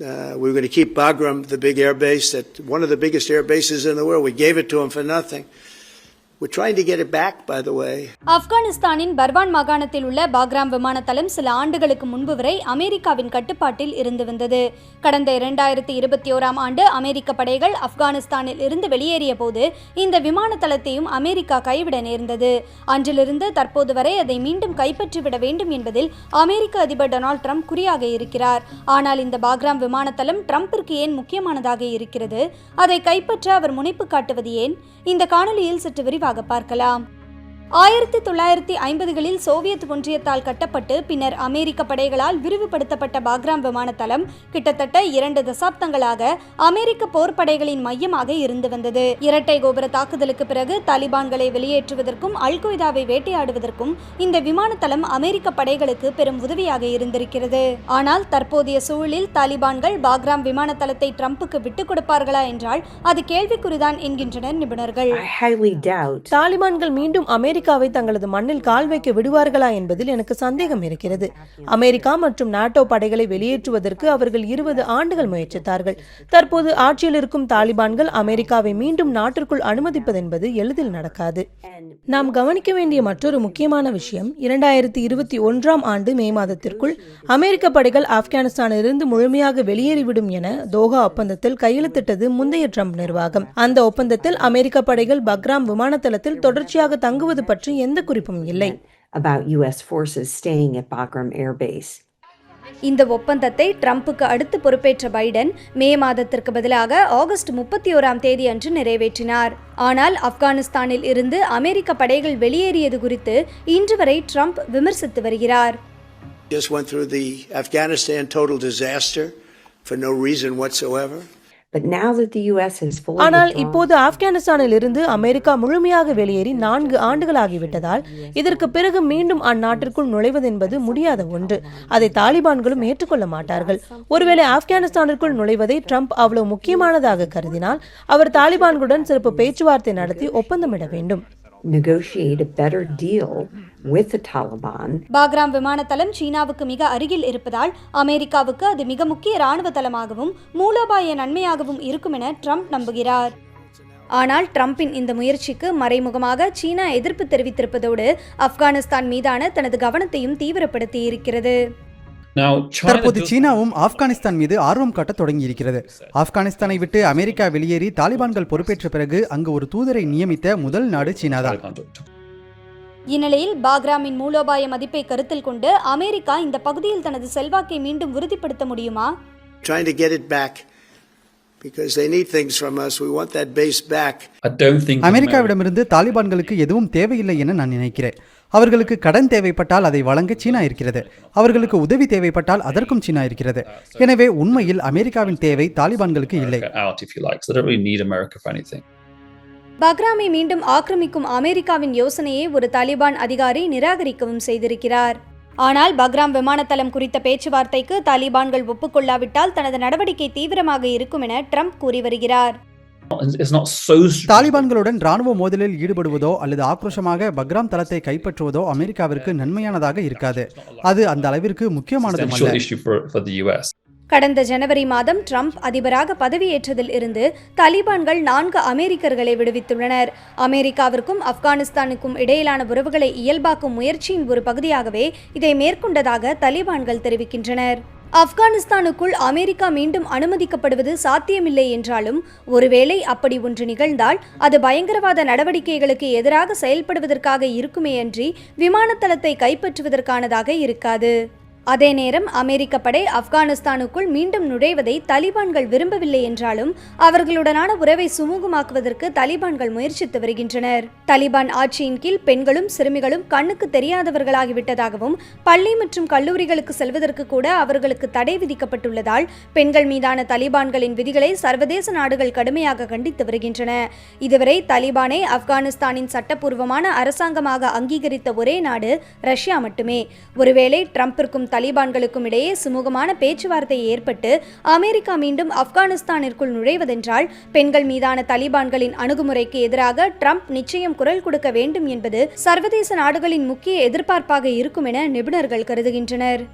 Uh, we were going to keep Bagram, the big air base, that one of the biggest air bases in the world. We gave it to them for nothing. ஆப்கானிஸ்தானின் பர்வான் மாகாணத்தில் உள்ள Bagram விமானத்தளம் சில ஆண்டுகளுக்கு முன்பு வரை அமெரிக்காவின் கட்டுப்பாட்டில் இருந்து வந்தது. கடந்த இரண்டாயிரத்தி இருபத்தி ஓராம் ஆண்டு அமெரிக்க படைகள் ஆப்கானிஸ்தானில் இருந்து வெளியேறிய போது இந்த விமானத்தளத்தையும் அமெரிக்கா கைவிட நேர்ந்தது. அன்றிலிருந்து தற்போது வரை அதை மீண்டும் கைப்பற்றிவிட வேண்டும் என்பதில் அமெரிக்க அதிபர் டொனால்ட் ட்ரம்ப் குறியாக இருக்கிறார். ஆனால் இந்த பாக்ராம் விமானத்தளம் ட்ரம்பிற்கு ஏன் முக்கியமானதாக இருக்கிறது? அதை கைப்பற்ற அவர் முனைப்பு காட்டுவது ஏன்? இந்த காணொலியில் சற்று விரிவாக பார்க்கலாம். ஆயிரத்தி தொள்ளாயிரத்தி ஐம்பதுகளில் சோவியத் ஒன்றியத்தால் கட்டப்பட்டு பின்னர் அமெரிக்க படைகளால் விரிவுபடுத்தப்பட்ட பாக்ராம் விமானத்தளம் கிட்டத்தட்ட இரண்டு தசாப்தங்களாக அமெரிக்க போர்ப்படைகளின் மையமாக இருந்து வந்தது. இரட்டை கோபுர தாக்குதலுக்கு பிறகு தாலிபான்களை வெளியேற்றுவதற்கும் அல் கொய்தாவை வேட்டையாடுவதற்கும் இந்த விமானத்தளம் அமெரிக்க படைகளுக்கு பெரும் உதவியாக இருந்திருக்கிறது. ஆனால் தற்போதைய சூழலில் தாலிபான்கள் பாக்ராம் விமானத்தளத்தை ட்ரம்புக்கு விட்டுக் கொடுப்பார்களா என்றால் அது கேள்விக்குறிதான் என்கின்றனர் நிபுணர்கள். தாலிபான்கள் மீண்டும் அமெரிக்காவை தங்களது மண்ணில் கால் வைக்க விடுவார்களா என்பதில் எனக்கு சந்தேகம் இருக்கிறது. அமெரிக்கா மற்றும் நாட்டோ படைகளை வெளியேற்றுவதற்கு அவர்கள் இருபது ஆண்டுகள் முயற்சித்தார்கள். தற்போது ஆட்சியில் இருக்கும் தாலிபான்கள் அமெரிக்காவை மீண்டும் நாட்டிற்குள் அனுமதிப்பதென்பது எளிதில் நடக்காது. நாம் கவனிக்க வேண்டிய மற்றொரு முக்கியமான விஷயம் இரண்டாயிரத்தி இருபத்தி ஒன்றாம் ஆண்டு மே மாதத்திற்குள் அமெரிக்க படைகள் ஆப்கானிஸ்தானிலிருந்து முழுமையாக வெளியேறிவிடும் என தோஹா ஒப்பந்தத்தில் கையெழுத்திட்டது முந்தைய ட்ரம்ப் நிர்வாகம். அந்த ஒப்பந்தத்தில் அமெரிக்க படைகள் பக்ராம் விமான தளத்தில் தொடர்ச்சியாக தங்குவது பற்றி எந்த குறிப்பும் இல்லை about U.S. forces staying at Bagram Air Base. இந்த ஒப்பந்தத்தை ட்ரம்புக்கு அடுத்து பொறுப்பேற்ற பைடன் மே மாதத்திற்கு பதிலாக ஆகஸ்ட் முப்பத்தி ஓராம் தேதி அன்று நிறைவேற்றினார் ஆனால் ஆப்கானிஸ்தானில் இருந்து அமெரிக்க படைகள் வெளியேறியது குறித்து இன்று வரை ட்ரம்ப் விமர்சித்து வருகிறார் Just went through the Afghanistan total disaster for no reason whatsoever. But now that the U.S. has fully ஆனால் இப்போது ஆப்கானிஸ்தானில் இருந்து அமெரிக்கா முழுமையாக வெளியேறி நான்கு ஆண்டுகளாகிவிட்டதால் இதற்கு பிறகு மீண்டும் அந்நாட்டிற்குள் நுழைவதென்பது முடியாத ஒன்று அதை தாலிபான்களும் ஏற்றுக்கொள்ள மாட்டார்கள் ஒருவேளை ஆப்கானிஸ்தானிற்குள் நுழைவதை ட்ரம்ப் அவ்வளவு முக்கியமானதாக கருதினால் அவர் தாலிபான்களுடன் சிறப்பு பேச்சுவார்த்தை நடத்தி ஒப்பந்தமிட வேண்டும் negotiate a better deal with the Taliban. Bagram விமானத்தலம் சீனாவுக்கு மிக அருகில் இருப்பதால் அமெரிக்காவுக்கு அது மிக முக்கிய இராணுவ தளமாகவும் மூலோபாய நன்மையாகவும் இருக்கும் என ட்ரம்ப் நம்புகிறார். ஆனால் ட்ரம்பின் இந்த முயற்சிக்கு மறைமுகமாக சீனா எதிர்ப்பு தெரிவித்திருப்பதோடு ஆப்கானிஸ்தான் மீதான தனது கவனத்தையும் தீவிரப்படுத்தி இருக்கிறது தற்போது சீனாவும் ஆப்கானிஸ்தான் மீது ஆர்வம் காட்ட தொடங்கியிருக்கிறது. ஆப்கானிஸ்தானை விட்டு அமெரிக்கா வெளியேறி தாலிபான்கள் பொறுப்பேற்ற பிறகு அங்கு ஒரு தூதரை நியமித்த முதல் நாடு சீனாதான். இந்நிலையில் பாக்ராமின் மூலோபாய மதிப்பை கருத்தில் கொண்டு அமெரிக்கா இந்த பகுதியில் தனது செல்வாக்கை மீண்டும் உறுதிப்படுத்த முடியுமா? அமெரிக்காவிடமிருந்து தாலிபான்களுக்கு எதுவும் தேவையில்லை என நான் நினைக்கிறேன். அவர்களுக்கு கடன் தேவைப்பட்டால் அதை வழங்க சீனா இருக்கிறது அவர்களுக்கு உதவி தேவைப்பட்டால் அதற்கும் சீனா இருக்கிறது எனவே உண்மையில் அமெரிக்காவின் தேவை தாலிபான்களுக்கு இல்லை. out, if you like. So they don't really need America for anything. பக்ராமை மீண்டும் ஆக்கிரமிக்கும் அமெரிக்காவின் யோசனையை ஒரு தாலிபான் அதிகாரி நிராகரிக்கவும் செய்திருக்கிறார். ஆனால் பக்ராம் விமானத்தளம் குறித்த பேச்சுவார்த்தைக்கு தாலிபான்கள் ஒப்புக்கொள்ளாவிட்டால் தனது நடவடிக்கை தீவிரமாக இருக்கும் என ட்ரம்ப் கூறி வருகிறார். தாலிபான்களுடன் ராணுவ மோதலில் ஈடுபடுவதோ அல்லது ஆக்ரோஷமாக பக்ராம் தளத்தை கைப்பற்றுவதோ அமெரிக்காவிற்கு நன்மையானதாக இருக்காது. அது அந்த அளவிற்கு முக்கியமானதும் கடந்த ஜனவரி மாதம் ட்ரம்ப் அதிபராக பதவியேற்றதில் இருந்து தலிபான்கள் நான்கு அமெரிக்கர்களை விடுவித்துள்ளனர். அமெரிக்காவிற்கும் ஆப்கானிஸ்தானுக்கும் இடையிலான உறவுகளை இயல்பாக்கும் முயற்சியின் ஒரு பகுதியாகவே இதை மேற்கொண்டதாக தலிபான்கள் தெரிவிக்கின்றனர். ஆப்கானிஸ்தானுக்குள் அமெரிக்கா மீண்டும் அனுமதிக்கப்படுவது சாத்தியமில்லை என்றாலும் ஒருவேளை அப்படி ஒன்று நிகழ்ந்தால் அது பயங்கரவாத நடவடிக்கைகளுக்கு எதிராக செயல்படுவதற்காக இருக்குமே அன்றி விமானத்தளத்தை கைப்பற்றுவதற்கானதாக இருக்காது. அதே நேரம் அமெரிக்க படை ஆப்கானிஸ்தானுக்குள் மீண்டும் நுழைவதை தலிபான்கள் விரும்பவில்லை என்றாலும் அவர்களுடனான உறவை சுமூகமாக்குவதற்கு தலிபான்கள் முயற்சித்து வருகின்றனர். தலிபான் ஆட்சியின் கீழ் பெண்களும் சிறுமிகளும் கண்ணுக்கு தெரியாதவர்களாகிவிட்டதாகவும் பள்ளி மற்றும் கல்லூரிகளுக்கு செல்வதற்கு கூட அவர்களுக்கு தடை விதிக்கப்பட்டுள்ளதால் பெண்கள் மீதான தலிபான்களின் விதிகளை சர்வதேச நாடுகள் கடுமையாக கண்டித்து வருகின்றன. இதுவரை தலிபானை ஆப்கானிஸ்தானின் சட்டப்பூர்வமான அரசாங்கமாக அங்கீகரித்த ஒரே நாடு ரஷ்யா மட்டுமே. ஒருவேளை ட்ரம்பிற்கும் தலிபான்களுக்கும் இடையே சுமூகமான பேச்சுவார்த்தை ஏற்பட்டு அமெரிக்கா மீண்டும் ஆப்கானிஸ்தானிற்குள் நுழைவதென்றால் பெண்கள் மீதான தலிபான்களின் அணுகுமுறைக்கு எதிராக ட்ரம்ப் நிச்சயம் குரல் கொடுக்க வேண்டும் என்பது சர்வதேச நாடுகளின் முக்கிய எதிர்பார்ப்பாக இருக்கும் என நிபுணர்கள் கருதுகின்றனர்.